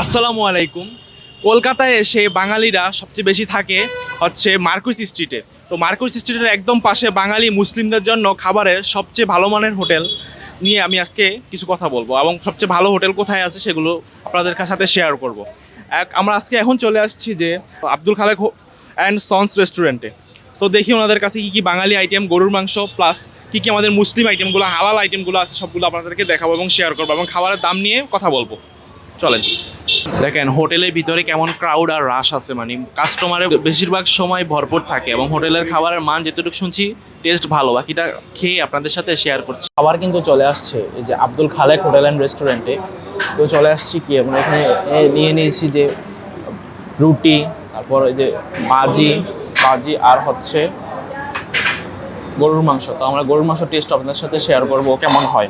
আসসালামু আলাইকুম। কলকাতায় এসে বাঙালিরা সবচেয়ে বেশি থাকে হচ্ছে মার্কুস স্ট্রিটে। তো মার্কুস স্ট্রিটের একদম পাশে বাঙালি মুসলিমদের জন্য খাবারের সবচেয়ে ভালো মানের হোটেল নিয়ে আমি আজকে কিছু কথা বলব এবং সবচেয়ে ভালো হোটেল কোথায় আছে সেগুলো আপনাদের সাথে শেয়ার করব। এক, আমরা আজকে এখন চলে আসছি যে আব্দুল খালেক অ্যান্ড সন্স রেস্টুরেন্টে তো দেখি ওনাদের কাছে কী কী বাঙালি আইটেম গরুর মাংস প্লাস কি কি আমাদের মুসলিম আইটেমগুলো হালাল আইটেমগুলো আছে সবগুলো আপনাদেরকে দেখাবো এবং শেয়ার করব এবং খাবারের দাম নিয়ে কথা বলব। চলেন। দেখেন হোটেলের ভিতরে কেমন ক্রাউড আর রাশ আছে মানে কাস্টমারের বেশিরভাগ সময় ভরপুর থাকে এবং হোটেলের খাবারের মান যেতটুকু শুনছি টেস্ট ভালো। বাকিটা খেয়ে আপনাদের সাথে শেয়ার করছি। খাবার কিন্তু চলে আসছে এই যে আব্দুল খালেক হোটেল অ্যান্ড রেস্টুরেন্টে তো চলে আসছি কি আমরা এখানে এ, নিয়ে নিয়েছি যে রুটি তারপর এই যে বাজি বাজি আর হচ্ছে গরুর মাংস। তো আমরা গরুর মাংস টেস্ট আপনাদের সাথে শেয়ার করব কেমন হয়।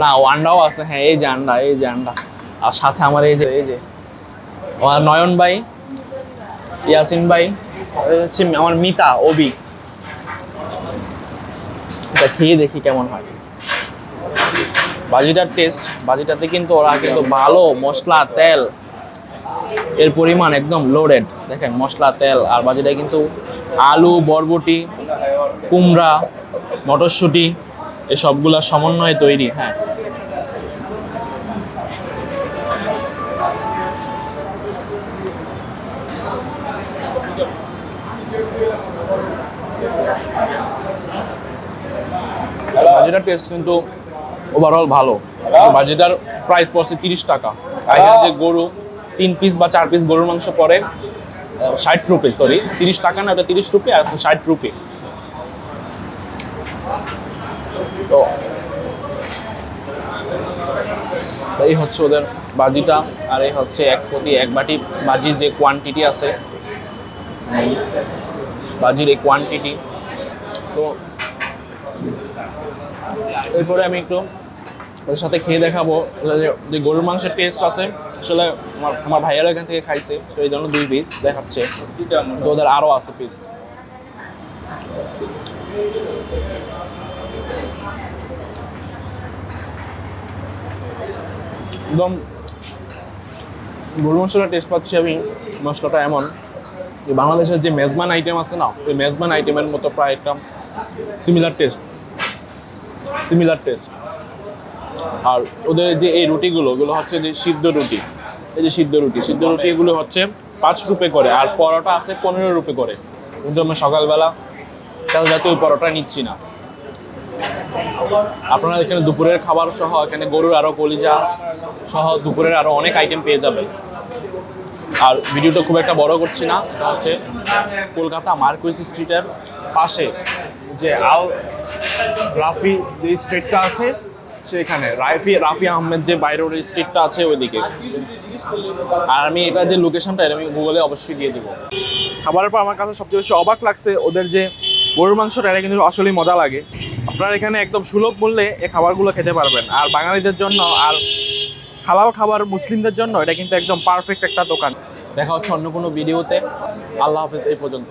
না ও আন্ডাও আছে হ্যাঁ এই যে আন্ডা, এই যে আন্ডা। আর সাথে আমার এই যে এই যে, আমার নয়ন ভাই, ইয়াসিন ভাই হচ্ছে আমার মিতা, অবি। এটা খেয়ে দেখি কেমন হয়। বাজিটার টেস্ট বাজিটাতে কিন্তু ওরা কিন্তু ভালো, মশলা, তেল। এর পরিমাণ একদম লোডেড দেখেন, মশলা, তেল, আর বাজিটায় কিন্তু আলু, বরবটি, কুমড়া, মটরশুঁটি। এই সবগুলা সমন্বয়ে তৈরি হ্যাঁ। বাজিটার টেস্ট কিন্তু ওভারঅল ভালো। বাজিটার প্রাইস পড়ছে তিরিশ টাকা। আর যে গরু তিন পিস বা চার পিস গরুর মাংস পরে ষাট রুপি সরি তিরিশ টাকা না ওটা তিরিশ রুপি আর ষাট রুপি। তো এই হচ্ছে ওদের বাজিটা, আর এই হচ্ছে এক প্রতি এক বাটি বাজির যে কোয়ান্টিটি আছে বাজির এই কোয়ান্টিটি তো এরপরে আমি একটু ওদের সাথে খেয়ে দেখাবো যে- গরুর মাংসের টেস্ট আছে, আসলে আমার আমার ভাইয়েরা এখান থেকে খাইছে, তো এই জন্য দুই পিস দেখাচ্ছে। তো ওদের আরও আছে পিস একদম গরু মাংসটা টেস্ট পাচ্ছি আমি মশলাটা এমন যে বাংলাদেশের যে মেজবান আইটেম আছে না, ওই মেজবান আইটেমের মতো প্রায় একটা সিমিলার টেস্ট সিমিলার টেস্ট আর ওদের যে এই রুটিগুলো, ওগুলো হচ্ছে যে সিদ্ধ রুটি। এই যে সিদ্ধ রুটি সিদ্ধ রুটি এগুলো হচ্ছে পাঁচ রুপে করে, আর পরোটা আছে পনেরো রুপে করে। কিন্তু আমরা সকালবেলা তেল জাতীয় পরোটা নিচ্ছি না। আপনারা এখানে দুপুরের খাবার সহ, এখানে গরুর আরও কলিজা সহ দুপুরের আরও অনেক আইটেম পেয়ে যাবেন। আর ভিডিওটা খুব একটা বড় করছি না, এটা হচ্ছে কলকাতা মার্কুইস স্ট্রিটের পাশে যে আল রাফি যে স্ট্রিটটা আছে, সেখানে রাফি রাফি আহমেদ যে বাইরের স্ট্রিটটা আছে ওইদিকে। আর আমি এটা যে লোকেশনটা এটা আমি গুগলে অবশ্যই দিয়ে দেবো খাবারের পর আমার কাছে সবচেয়ে বেশি অবাক লাগছে ওদের যে গরুর মাংসটা এটা কিন্তু আসলেই মজা লাগে। আপনারা এখানে একদম সুলভ মূল্যে এই খাবারগুলো খেতে পারবেন। আর বাঙালিদের জন্য আর হালাল খাবার মুসলিমদের জন্য এটা কিন্তু একদম পারফেক্ট একটা দোকান। দেখা হচ্ছে অন্য কোনো ভিডিওতে। আল্লাহ হাফেজ এই পর্যন্ত।